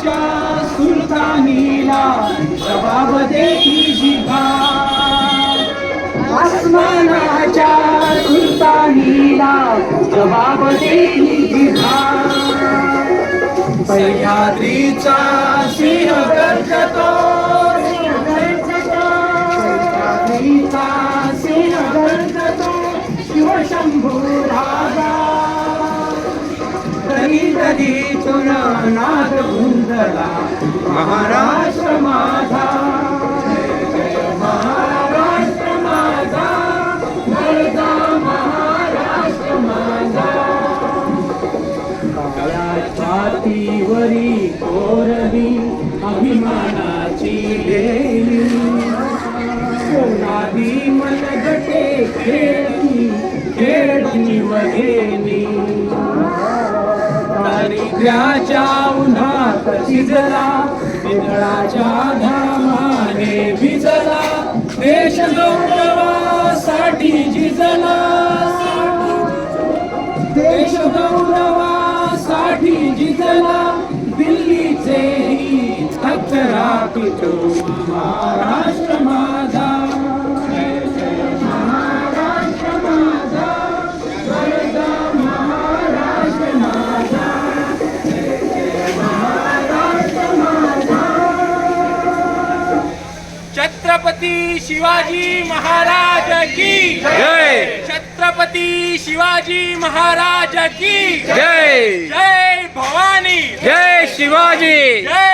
इंग्रजाच्या सुलतानीला जबाब देती जिभा आसमानाच्या सुलतानीला जबाब देती जिभा सह्याद्रीचा सिंह गर्जतो. नाथ नाद महाराष्ट्र माझा महाराष्ट्र माझा महाराष्ट्र माझा काळ्या छातीवरी कोरली अभिमानाची लेली सोनादी मनगटे खेळ दारिद्र्याच्या उन्हात शिजला पितळाच्या धामाने भिजला. देश गौरवासाठी झिजला देश गौरवासाठी जिजला. दिल्लीचे थक्क राखतो महाराष्ट्र. छत्रपती शिवाजी महाराज की जय! छत्रपती शिवाजी महाराज की जय! जय! भवानी! जय शिवाजी! जय